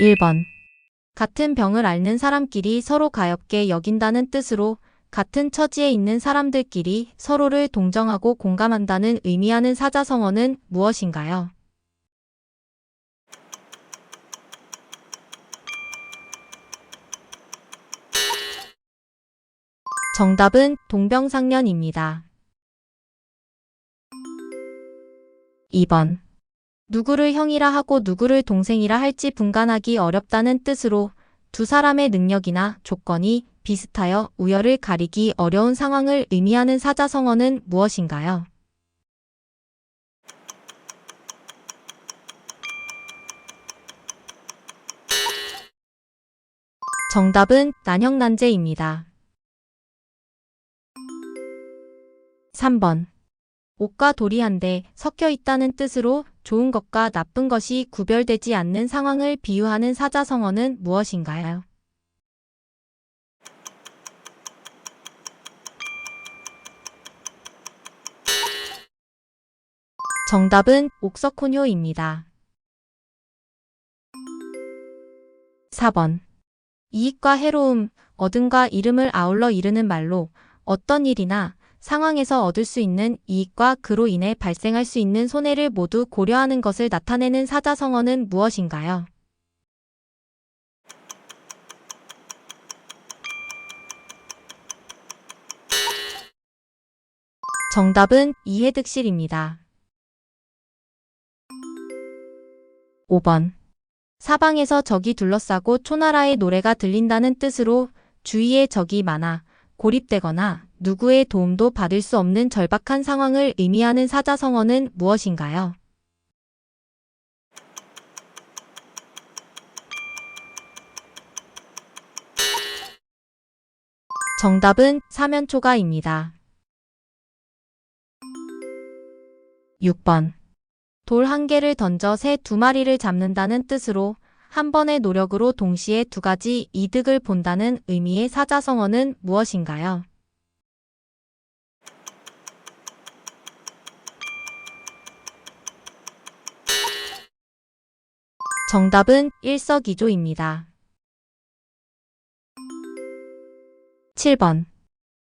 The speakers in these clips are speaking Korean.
1번. 같은 병을 앓는 사람끼리 서로 가엽게 여긴다는 뜻으로 같은 처지에 있는 사람들끼리 서로를 동정하고 공감한다는 의미하는 사자성어는 무엇인가요? 정답은 동병상련입니다. 2번. 누구를 형이라 하고 누구를 동생이라 할지 분간하기 어렵다는 뜻으로 두 사람의 능력이나 조건이 비슷하여 우열을 가리기 어려운 상황을 의미하는 사자성어는 무엇인가요? 정답은 난형난제입니다. 3번. 옷과 돌이 한데 섞여 있다는 뜻으로 좋은 것과 나쁜 것이 구별되지 않는 상황을 비유하는 사자성어는 무엇인가요? 정답은 옥석혼효입니다. 4번. 이익과 해로움, 얻음과 이름을 아울러 이르는 말로 어떤 일이나 상황에서 얻을 수 있는 이익과 그로 인해 발생할 수 있는 손해를 모두 고려하는 것을 나타내는 사자성어는 무엇인가요? 정답은 이해득실입니다. 5번. 사방에서 적이 둘러싸고 초나라의 노래가 들린다는 뜻으로 주위에 적이 많아 고립되거나 누구의 도움도 받을 수 없는 절박한 상황을 의미하는 사자성어는 무엇인가요? 정답은 사면초가입니다. 6번. 돌 한 개를 던져 새 두 마리를 잡는다는 뜻으로 한 번의 노력으로 동시에 두 가지 이득을 본다는 의미의 사자성어는 무엇인가요? 정답은 일석이조입니다. 7번.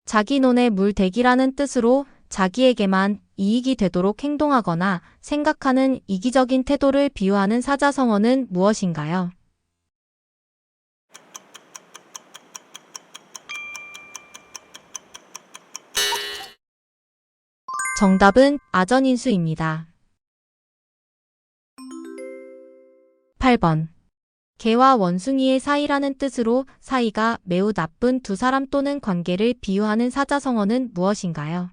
자기 논에 물 대기라는 뜻으로 자기에게만 이익이 되도록 행동하거나 생각하는 이기적인 태도를 비유하는 사자성어는 무엇인가요? 정답은 아전인수입니다. 8번. 개와 원숭이의 사이라는 뜻으로 사이가 매우 나쁜 두 사람 또는 관계를 비유하는 사자성어는 무엇인가요?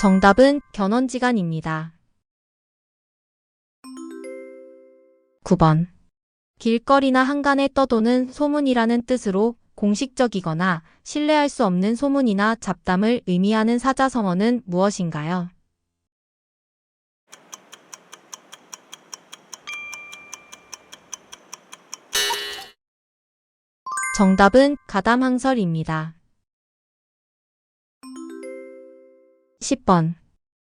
정답은 견원지간입니다. 9번. 길거리나 한간에 떠도는 소문이라는 뜻으로 공식적이거나 신뢰할 수 없는 소문이나 잡담을 의미하는 사자성어는 무엇인가요? 정답은 가담항설입니다. 10번.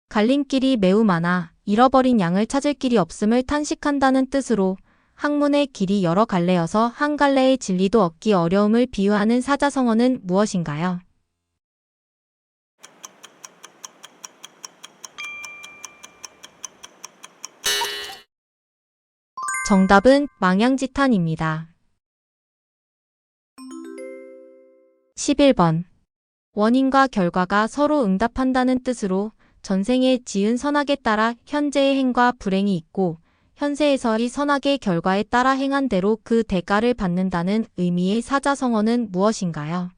갈림길이 매우 많아 잃어버린 양을 찾을 길이 없음을 탄식한다는 뜻으로 학문의 길이 여러 갈래여서 한 갈래의 진리도 얻기 어려움을 비유하는 사자성어는 무엇인가요? 정답은 망양지탄입니다. 11번. 원인과 결과가 서로 응답한다는 뜻으로 전생에 지은 선악에 따라 현재의 행과 불행이 있고 현세에서의 선악의 결과에 따라 행한 대로 그 대가를 받는다는 의미의 사자성어는 무엇인가요?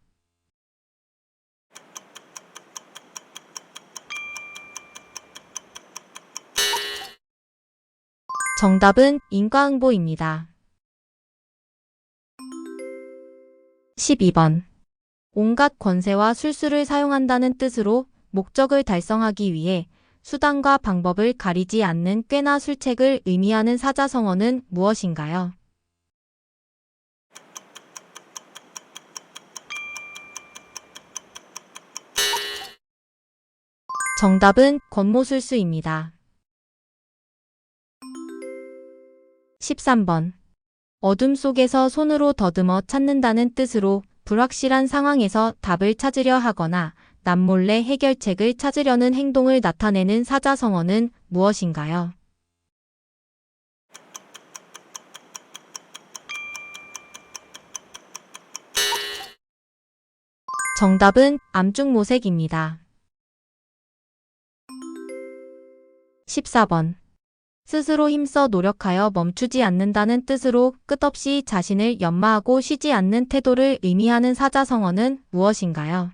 정답은 인과응보입니다. 12번. 온갖 권세와 술수를 사용한다는 뜻으로 목적을 달성하기 위해 수단과 방법을 가리지 않는 꾀나 술책을 의미하는 사자성어는 무엇인가요? 정답은 겉모술수입니다. 13번. 어둠 속에서 손으로 더듬어 찾는다는 뜻으로 불확실한 상황에서 답을 찾으려 하거나 남몰래 해결책을 찾으려는 행동을 나타내는 사자성어는 무엇인가요? 정답은 암중모색입니다. 14번. 스스로 힘써 노력하여 멈추지 않는다는 뜻으로 끝없이 자신을 연마하고 쉬지 않는 태도를 의미하는 사자성어는 무엇인가요?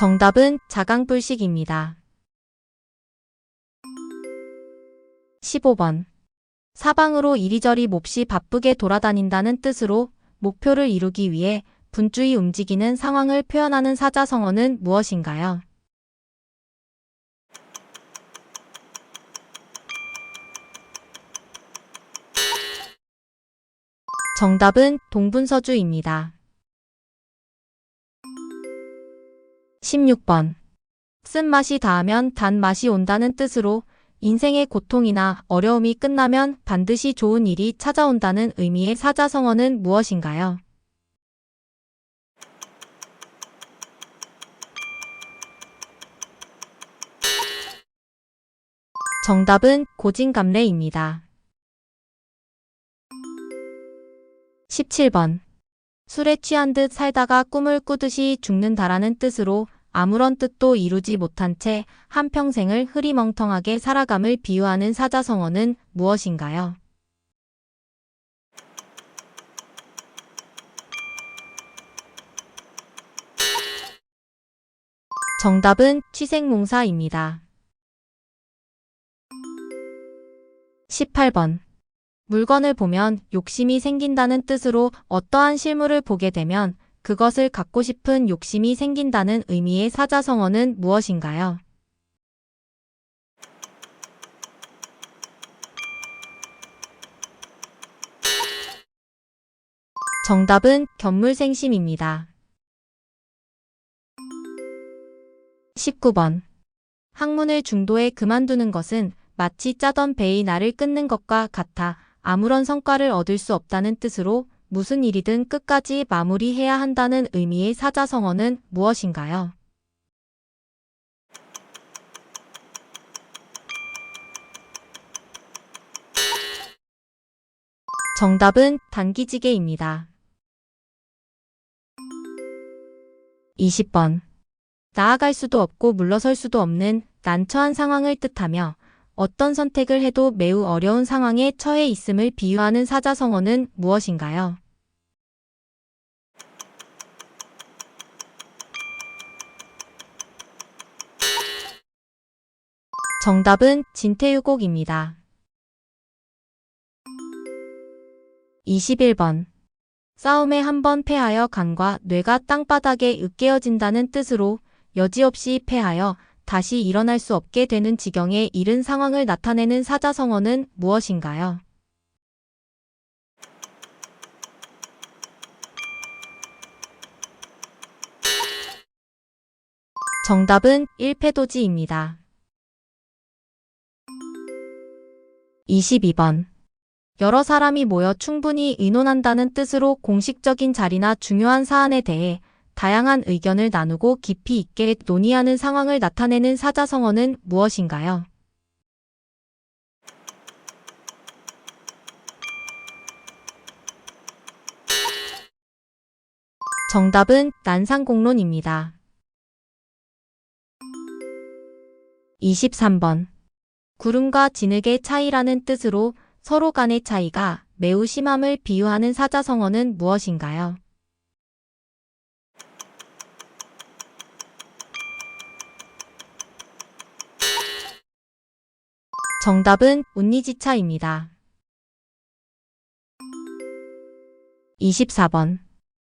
정답은 자강불식입니다. 15번. 사방으로 이리저리 몹시 바쁘게 돌아다닌다는 뜻으로 목표를 이루기 위해 분주히 움직이는 상황을 표현하는 사자성어는 무엇인가요? 정답은 동분서주입니다. 16번. 쓴맛이 닿으면 단맛이 온다는 뜻으로 인생의 고통이나 어려움이 끝나면 반드시 좋은 일이 찾아온다는 의미의 사자성어는 무엇인가요? 정답은 고진감래입니다. 17번. 술에 취한 듯 살다가 꿈을 꾸듯이 죽는다라는 뜻으로 아무런 뜻도 이루지 못한 채 한평생을 흐리멍텅하게 살아감을 비유하는 사자성어는 무엇인가요? 정답은 취생몽사입니다. 18번. 물건을 보면 욕심이 생긴다는 뜻으로 어떠한 실물을 보게 되면 그것을 갖고 싶은 욕심이 생긴다는 의미의 사자성어는 무엇인가요? 정답은 견물생심입니다. 19번. 학문을 중도에 그만두는 것은 마치 짜던 배의 나를 끊는 것과 같아 아무런 성과를 얻을 수 없다는 뜻으로 무슨 일이든 끝까지 마무리해야 한다는 의미의 사자성어는 무엇인가요? 정답은 단기지개입니다. 20번. 나아갈 수도 없고 물러설 수도 없는 난처한 상황을 뜻하며 어떤 선택을 해도 매우 어려운 상황에 처해 있음을 비유하는 사자성어는 무엇인가요? 정답은 진태유곡입니다. 21번. 싸움에 한 번 패하여 간과 뇌가 땅바닥에 으깨어진다는 뜻으로 여지없이 패하여 다시 일어날 수 없게 되는 지경에 이른 상황을 나타내는 사자성어는 무엇인가요? 정답은 1패도지입니다. 22번. 여러 사람이 모여 충분히 의논한다는 뜻으로 공식적인 자리나 중요한 사안에 대해 다양한 의견을 나누고 깊이 있게 논의하는 상황을 나타내는 사자성어는 무엇인가요? 정답은 난상공론입니다. 23번. 구름과 진흙의 차이라는 뜻으로 서로 간의 차이가 매우 심함을 비유하는 사자성어는 무엇인가요? 정답은 운니지차입니다. 24번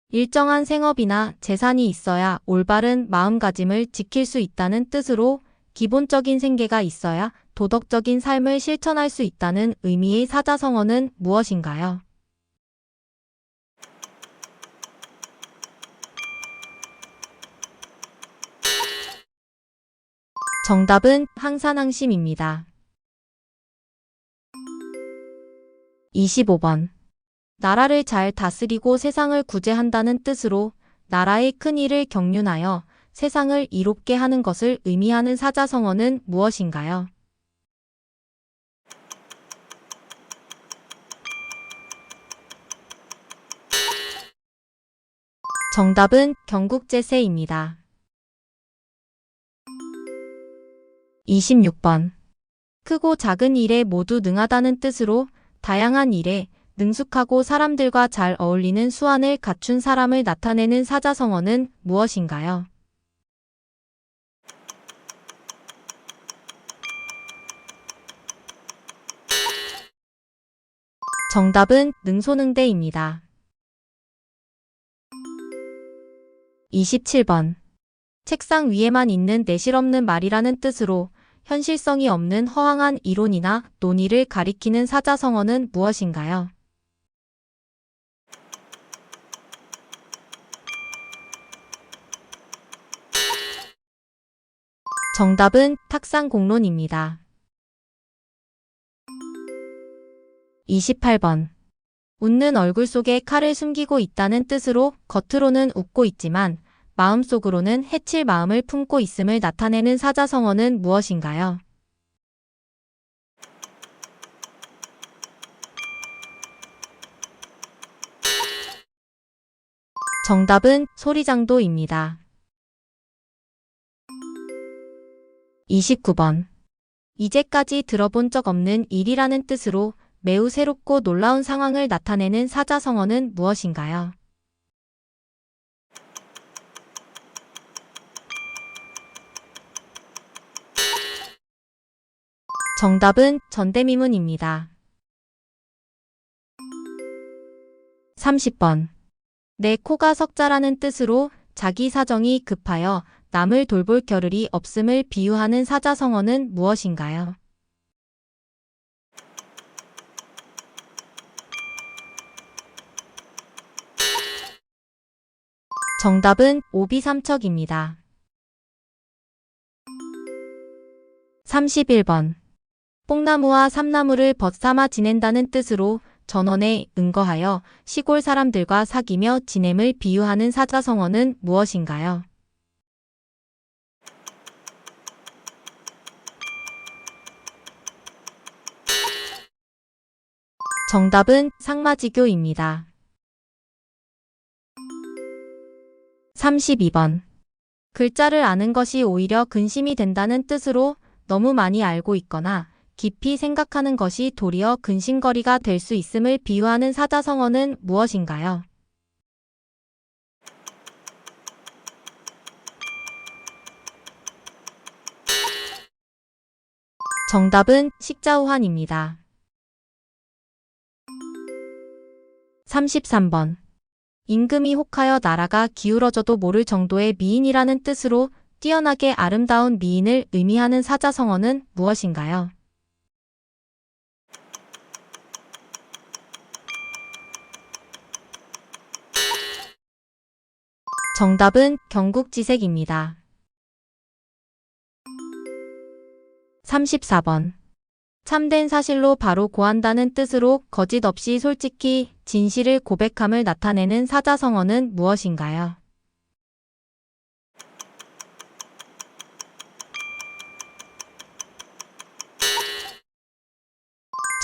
일정한 생업이나 재산이 있어야 올바른 마음가짐을 지킬 수 있다는 뜻으로 기본적인 생계가 있어야 도덕적인 삶을 실천할 수 있다는 의미의 사자성어는 무엇인가요? 정답은 항산항심입니다. 25번. 나라를 잘 다스리고 세상을 구제한다는 뜻으로 나라의 큰 일을 경륜하여 세상을 이롭게 하는 것을 의미하는 사자성어는 무엇인가요? 정답은 경국제세입니다. 26번. 크고 작은 일에 모두 능하다는 뜻으로 다양한 일에 능숙하고 사람들과 잘 어울리는 수완을 갖춘 사람을 나타내는 사자성어는 무엇인가요? 정답은 능소능대입니다. 27번. 책상 위에만 있는 내실 없는 말이라는 뜻으로 현실성이 없는 허황한 이론이나 논의를 가리키는 사자성어는 무엇인가요? 정답은 탁상공론입니다. 28번. 웃는 얼굴 속에 칼을 숨기고 있다는 뜻으로 겉으로는 웃고 있지만 마음속으로는 해칠 마음을 품고 있음을 나타내는 사자성어는 무엇인가요? 정답은 소리장도입니다. 29번. 이제까지 들어본 적 없는 일이라는 뜻으로 매우 새롭고 놀라운 상황을 나타내는 사자성어는 무엇인가요? 정답은 전대미문입니다. 30번. 내 코가 석자라는 뜻으로 자기 사정이 급하여 남을 돌볼 겨를이 없음을 비유하는 사자성어는 무엇인가요? 정답은 오비삼척입니다. 31번. 뽕나무와 삼나무를 벗삼아 지낸다는 뜻으로 전원에 응거하여 시골 사람들과 사귀며 지냄을 비유하는 사자성어는 무엇인가요? 정답은 상마지교입니다. 32번. 글자를 아는 것이 오히려 근심이 된다는 뜻으로 너무 많이 알고 있거나 깊이 생각하는 것이 도리어 근심거리가 될 수 있음을 비유하는 사자성어는 무엇인가요? 정답은 식자우환입니다. 33번. 임금이 혹하여 나라가 기울어져도 모를 정도의 미인이라는 뜻으로 뛰어나게 아름다운 미인을 의미하는 사자성어는 무엇인가요? 정답은 경국지색입니다. 34번. 참된 사실로 바로 고한다는 뜻으로 거짓 없이 솔직히 진실을 고백함을 나타내는 사자성어는 무엇인가요?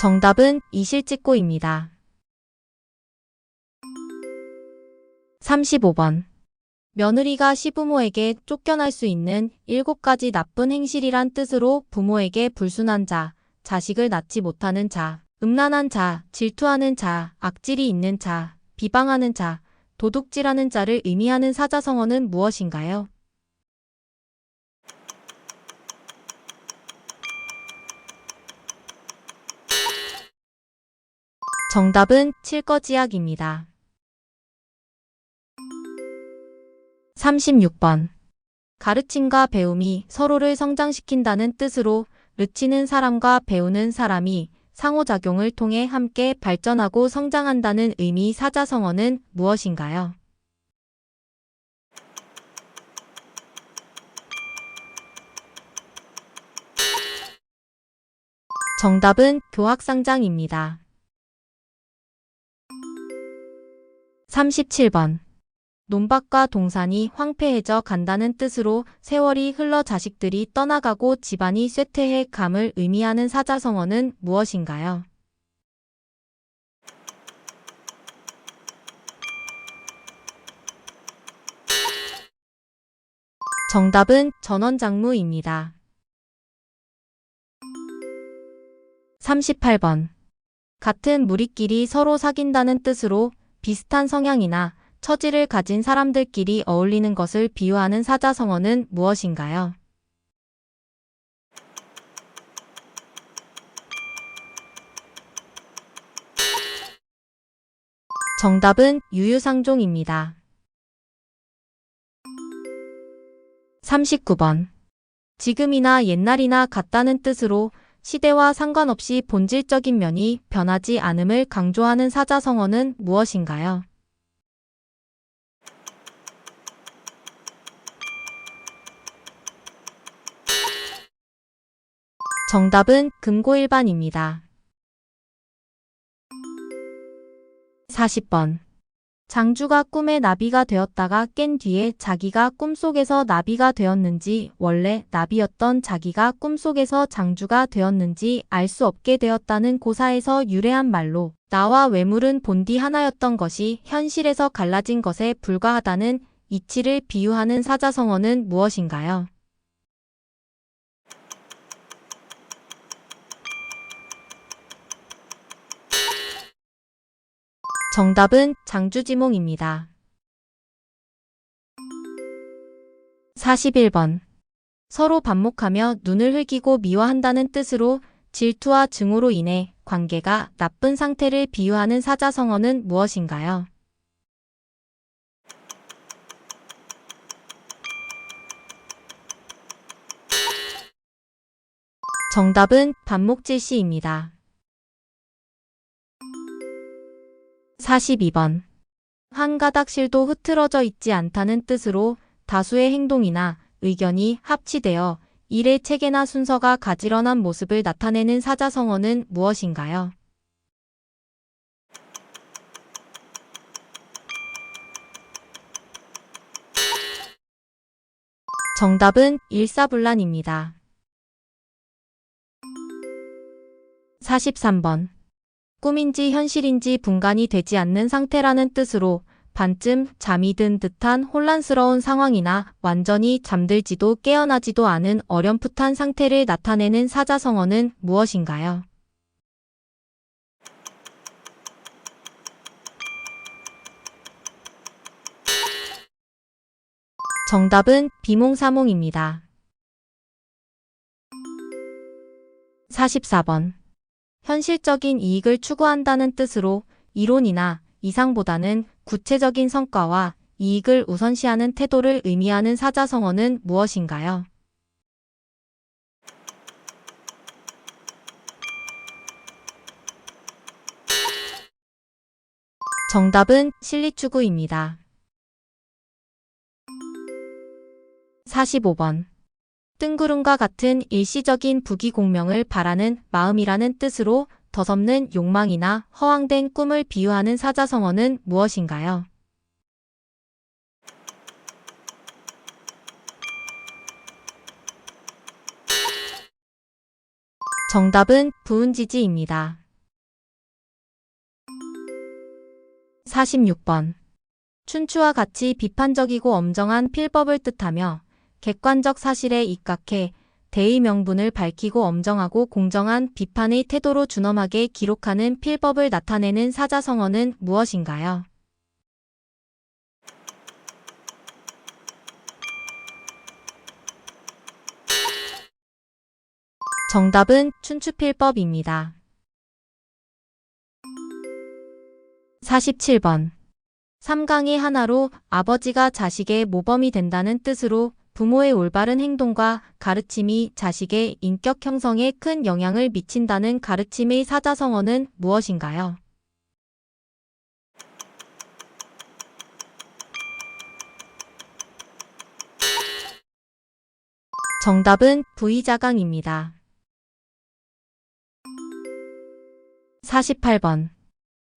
정답은 이실직고입니다. 35번. 며느리가 시부모에게 쫓겨날 수 있는 일곱 가지 나쁜 행실이란 뜻으로 부모에게 불순한 자, 자식을 낳지 못하는 자, 음란한 자, 질투하는 자, 악질이 있는 자, 비방하는 자, 도둑질하는 자를 의미하는 사자성어는 무엇인가요? 정답은 칠거지약입니다. 36번. 가르침과 배움이 서로를 성장시킨다는 뜻으로 르치는 사람과 배우는 사람이 상호작용을 통해 함께 발전하고 성장한다는 의미 사자성어는 무엇인가요? 정답은 교학상장입니다. 37번. 논밭과 동산이 황폐해져 간다는 뜻으로 세월이 흘러 자식들이 떠나가고 집안이 쇠퇴해 감을 의미하는 사자성어는 무엇인가요? 정답은 전원장무입니다. 38번. 같은 무리끼리 서로 사귄다는 뜻으로 비슷한 성향이나 처지를 가진 사람들끼리 어울리는 것을 비유하는 사자성어는 무엇인가요? 정답은 유유상종입니다. 39번. 지금이나 옛날이나 같다는 뜻으로 시대와 상관없이 본질적인 면이 변하지 않음을 강조하는 사자성어는 무엇인가요? 정답은 금고일반입니다. 40번. 장주가 꿈에 나비가 되었다가 깬 뒤에 자기가 꿈속에서 나비가 되었는지 원래 나비였던 자기가 꿈속에서 장주가 되었는지 알 수 없게 되었다는 고사에서 유래한 말로 나와 외물은 본디 하나였던 것이 현실에서 갈라진 것에 불과하다는 이치를 비유하는 사자성어는 무엇인가요? 정답은 장주지몽입니다. 41번. 서로 반목하며 눈을 흘기고 미워한다는 뜻으로 질투와 증오로 인해 관계가 나쁜 상태를 비유하는 사자성어는 무엇인가요? 정답은 반목질시입니다. 42번. 한 가닥 실도 흐트러져 있지 않다는 뜻으로 다수의 행동이나 의견이 합치되어 일의 체계나 순서가 가지런한 모습을 나타내는 사자성어는 무엇인가요? 정답은 일사불란입니다. 43번. 꿈인지 현실인지 분간이 되지 않는 상태라는 뜻으로 반쯤 잠이 든 듯한 혼란스러운 상황이나 완전히 잠들지도 깨어나지도 않은 어렴풋한 상태를 나타내는 사자성어는 무엇인가요? 정답은 비몽사몽입니다. 44번. 현실적인 이익을 추구한다는 뜻으로 이론이나 이상보다는 구체적인 성과와 이익을 우선시하는 태도를 의미하는 사자성어는 무엇인가요? 정답은 실리추구입니다. 45번. 뜬구름과 같은 일시적인 부귀공명을 바라는 마음이라는 뜻으로 더섭는 욕망이나 허황된 꿈을 비유하는 사자성어는 무엇인가요? 정답은 부은지지입니다. 46번. 춘추와 같이 비판적이고 엄정한 필법을 뜻하며 객관적 사실에 입각해 대의 명분을 밝히고 엄정하고 공정한 비판의 태도로 준엄하게 기록하는 필법을 나타내는 사자성어는 무엇인가요? 정답은 춘추필법입니다. 47번. 삼강의 하나로 아버지가 자식의 모범이 된다는 뜻으로 부모의 올바른 행동과 가르침이 자식의 인격 형성에 큰 영향을 미친다는 가르침의 사자성어는 무엇인가요? 정답은 부의자강입니다. 48번.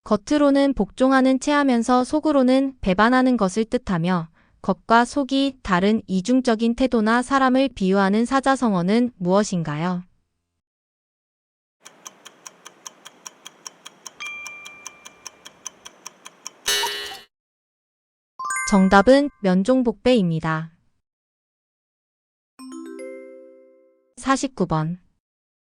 겉으로는 복종하는 체하면서 속으로는 배반하는 것을 뜻하며 겉과 속이 다른 이중적인 태도나 사람을 비유하는 사자성어는 무엇인가요? 정답은 면종복배입니다. 49번.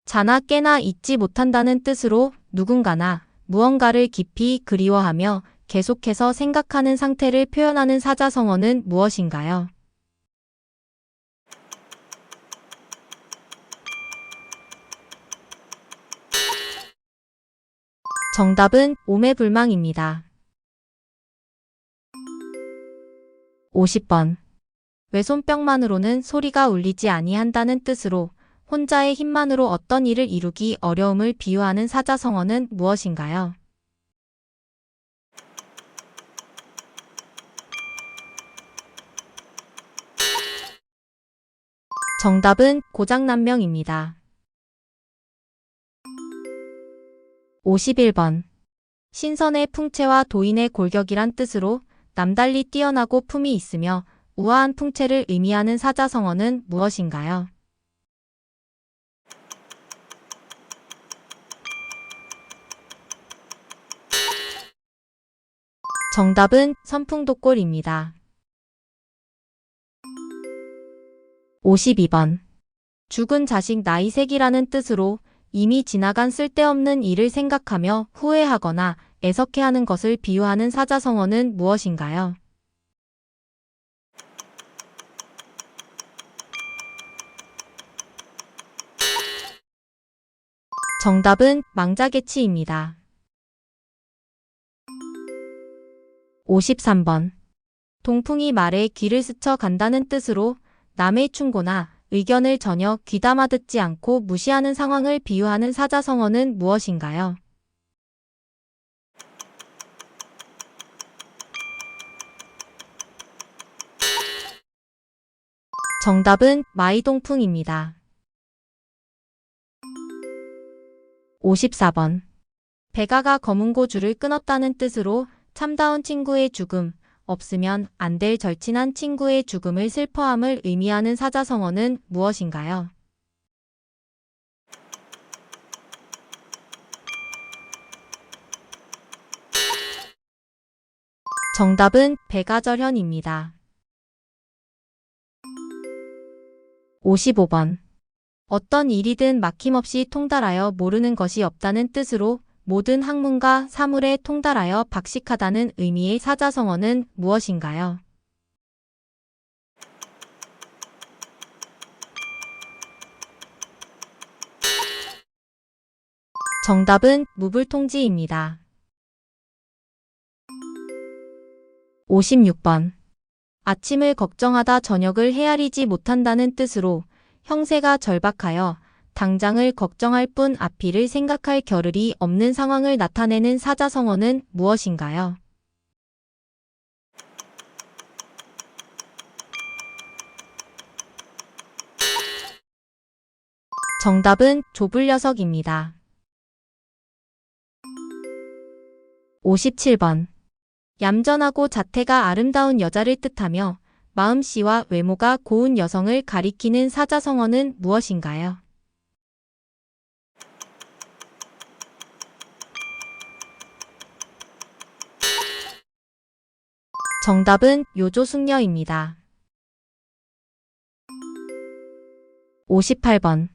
자나 깨나 잊지 못한다는 뜻으로 누군가나 무언가를 깊이 그리워하며 계속해서 생각하는 상태를 표현하는 사자성어는 무엇인가요? 정답은 오매불망입니다. 50번. 외손뼉만으로는 소리가 울리지 아니한다는 뜻으로 혼자의 힘만으로 어떤 일을 이루기 어려움을 비유하는 사자성어는 무엇인가요? 정답은 고장난명입니다. 51번. 신선의 풍채와 도인의 골격이란 뜻으로 남달리 뛰어나고 품이 있으며 우아한 풍채를 의미하는 사자성어는 무엇인가요? 정답은 선풍독골입니다. 52번. 죽은 자식 나이색이라는 뜻으로 이미 지나간 쓸데없는 일을 생각하며 후회하거나 애석해하는 것을 비유하는 사자성어는 무엇인가요? 정답은 망자개치입니다. 53번. 동풍이 말에 귀를 스쳐 간다는 뜻으로 남의 충고나 의견을 전혀 귀담아 듣지 않고 무시하는 상황을 비유하는 사자성어는 무엇인가요? 정답은 마이동풍입니다. 54번. 백아가 검은 고줄을 끊었다는 뜻으로 참다운 친구의 죽음, 없으면 안 될 절친한 친구의 죽음을 슬퍼함을 의미하는 사자성어는 무엇인가요? 정답은 백아절현입니다. 55번. 어떤 일이든 막힘없이 통달하여 모르는 것이 없다는 뜻으로 모든 학문과 사물에 통달하여 박식하다는 의미의 사자성어는 무엇인가요? 정답은 무불통지입니다. 56번. 아침을 걱정하다 저녁을 헤아리지 못한다는 뜻으로 형세가 절박하여 당장을 걱정할 뿐 앞일을 생각할 겨를이 없는 상황을 나타내는 사자성어는 무엇인가요? 정답은 좁을 녀석입니다. 57번. 얌전하고 자태가 아름다운 여자를 뜻하며 마음씨와 외모가 고운 여성을 가리키는 사자성어는 무엇인가요? 정답은 요조숙녀입니다. 58번.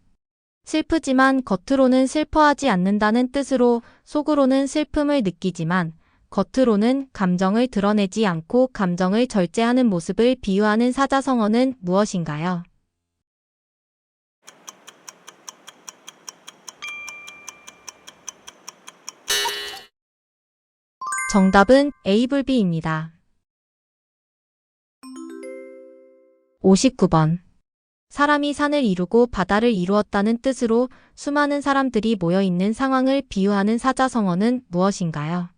슬프지만 겉으로는 슬퍼하지 않는다는 뜻으로 속으로는 슬픔을 느끼지만 겉으로는 감정을 드러내지 않고 감정을 절제하는 모습을 비유하는 사자성어는 무엇인가요? 정답은 에이블비입니다. 59번. 사람이 산을 이루고 바다를 이루었다는 뜻으로 수많은 사람들이 모여 있는 상황을 비유하는 사자성어는 무엇인가요?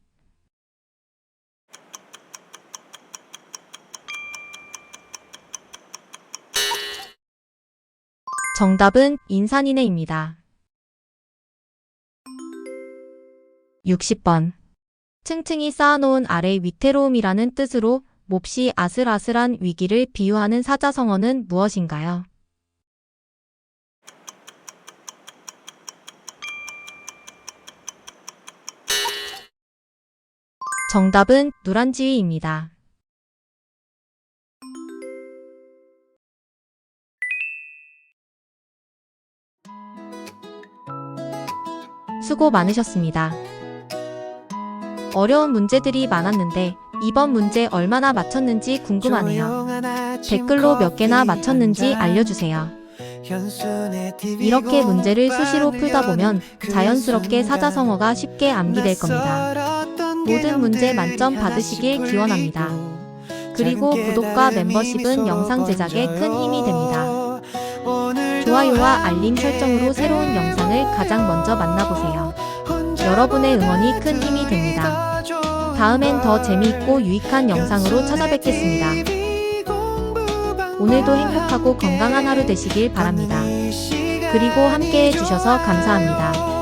정답은 인산인해입니다. 60번. 층층이 쌓아놓은 아래 위태로움이라는 뜻으로 몹시 아슬아슬한 위기를 비유하는 사자성어는 무엇인가요? 정답은 누란지위입니다. 수고 많으셨습니다. 어려운 문제들이 많았는데 이번 문제 얼마나 맞췄는지 궁금하네요. 댓글로 몇 개나 맞췄는지 알려주세요. 이렇게 문제를 수시로 풀다 보면 자연스럽게 사자성어가 쉽게 암기될 겁니다. 모든 문제 만점 받으시길 기원합니다. 그리고 구독과 멤버십은 영상 제작에 큰 힘이 됩니다. 좋아요와 알림 설정으로 새로운 영상을 가장 먼저 만나보세요. 여러분의 응원이 큰 힘이 됩니다. 다음엔 더 재미있고 유익한 영상으로 찾아뵙겠습니다. 오늘도 행복하고 건강한 하루 되시길 바랍니다. 그리고 함께 해주셔서 감사합니다.